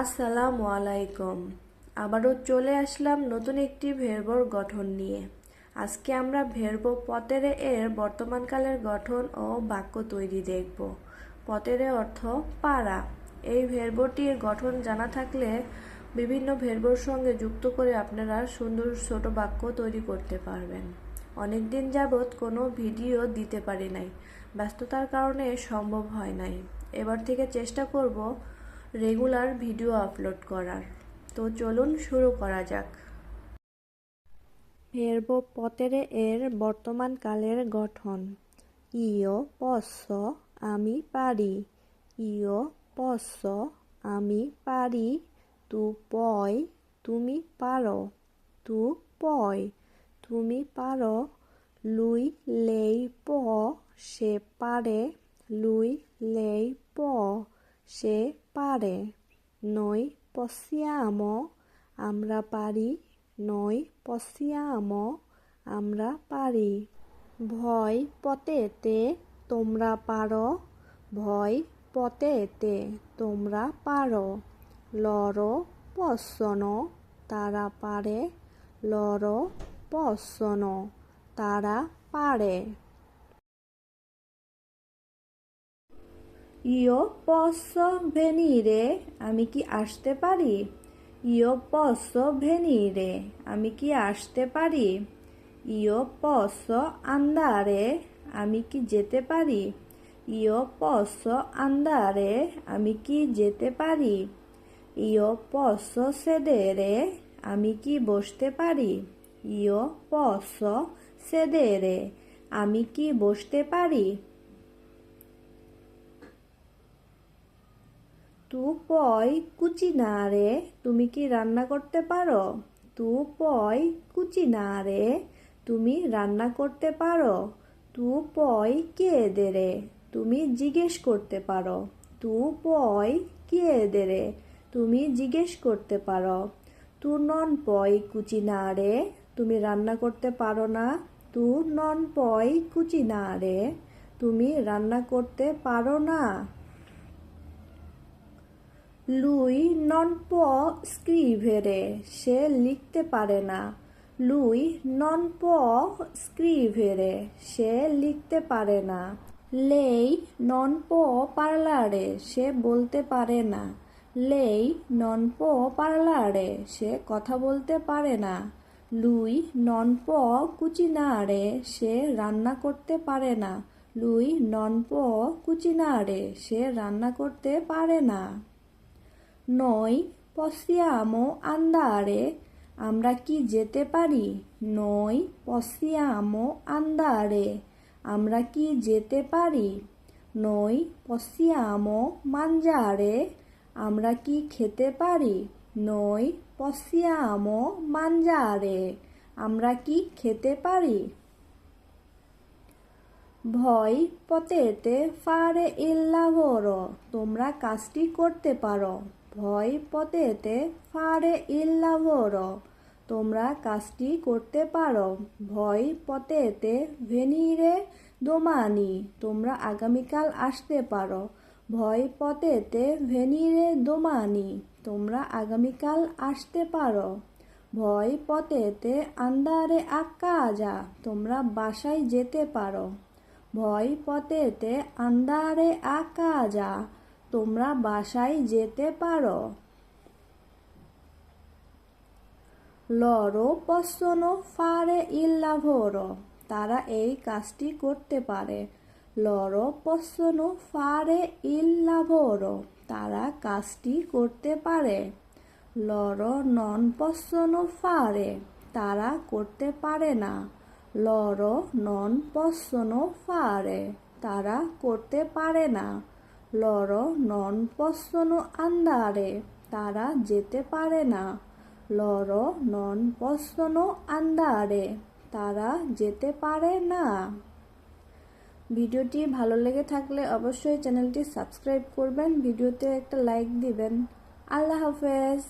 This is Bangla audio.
আসসালামু আলাইকুম। আবারও চলে আসলাম নতুন একটি ভেরবর গঠন নিয়ে। আজকে আমরা ভেরব পতেরে এর বর্তমানকালের গঠন ও বাক্য তৈরি দেখব। পতেরে অর্থ পাড়া। এই ভেরবটির গঠন জানা থাকলে বিভিন্ন ভেরবর সঙ্গে যুক্ত করে আপনারা সুন্দর ছোট বাক্য তৈরি করতে পারবেন। অনেক দিন যাবৎ কোনো ভিডিও দিতে পারি নাই। ব্যস্ততার কারণে সম্ভব হয় নাই। এবার থেকে চেষ্টা করব রেগুলার ভিডিও আপলোড করার। তো চলুন শুরু করা যাক। ভেরব পতেরে এর বর্তমান কালের গঠন। ইয় পস্স আমি পারি। ইয় পস্স আমি পারি। তু পয় তুমি পারো। তু পয় তুমি পারো। লুই লেই প সে পারে। লুই লেই প সে পারে। নই পশিয়াম আমরা পারি। নই পশিয়াম আমরা পারি। ভয় পতেতে তোমরা পারো। ভয় পতেতে তোমরা পারো। লর পশন তারা পারে। লর পশন তারা পারে। ইয় পস্স ভেনিরে, আমি কি আসতে পারি? ইয় পস্স ভেনিরে, আমি কি আসতে পারি? ইয় পস্স আন্দারে, আমি কি যেতে পারি? ইয় পস্স আন্দারে, আমি কি যেতে পারি? ইয় পস্স সেদেরে, আমি কি বসতে পারি? ইয় পস্স সেদেরে, আমি কি বসতে পারি? তু পয় কুচি না রে, তুমি কি রান্না করতে পারো? তু পয় কুচি না রে, তুমি রান্না করতে পারো? তু পয় কে দেরে তুমি জিজ্ঞেস করতে পারো? তু পয় কে দেরে তুমি জিজ্ঞেস করতে পারো? তু নন পয় কুচি না রে, তুমি রান্না করতে পারো না? তু নন পয় কুচি না রে, তুমি রান্না করতে পারো না? লুই নন প স্ক্রিভেরে, সে লিখতে পারে না। লুই নন প স্ক্রিভেরে, সে লিখতে পারে না। লেই নন প পার্লারে, সে বলতে পারে না। লেই নন প পার্লারে, সে কথা বলতে পারে না। লুই নন প কুচিনারে সে রান্না করতে পারে না। লুই নন প কুচিনারে সে রান্না করতে পারে না। নই পসিয়ামো আন্দারে, আমরা কি যেতে পারি? নই পসিয়ামো আন্দারে, আমরা কি যেতে পারি? নই পসিয়ামো মাঞ্জারে, আমরা কি খেতে পারি? নই পসিয়ামো মাঞ্জারে, আমরা কি খেতে পারি? ভয় পতেতে ফারে ইল্লাভোরো তোমরা কাজটি করতে পারো। ভয় পতেতে ফারে ইল্লাভোরো। তোমরা কাজটি করতে পারো। ভয় পতেতে ভেনিরে দোমানি। তোমরা আগামীকাল আসতে পারো। ভয় পতেতে ভেনিরে দোমানি। তোমরা আগামীকাল আসতে পারো। ভয় পতেতে আন্দারে আকাজা তোমরা বাসায় যেতে পারো। ভয় পতেতে আন্দারে আকাজা তোমরা বাসায় যেতে পারো। লরো পসনো ফারে ইল্লাভোরো তারা এই কাজটি করতে পারে। লরো পসনো ফারে ইল্লাভোরো তারা কাজটি করতে পারে। লরো নন পসনো ফারে, তারা করতে পারে না। লরো নন পসনো ফারে, তারা করতে পারে না। লরো নন পসনো আন্দারে তারা যেতে পারে না। লড় নন পসনো আন্দারে তারা যেতে পারে না। ভিডিওটি ভালো লেগে থাকলে অবশ্যই চ্যানেলটি সাবস্ক্রাইব করবেন, ভিডিওতে একটা লাইক দিবেন। আল্লাহ হাফেজ।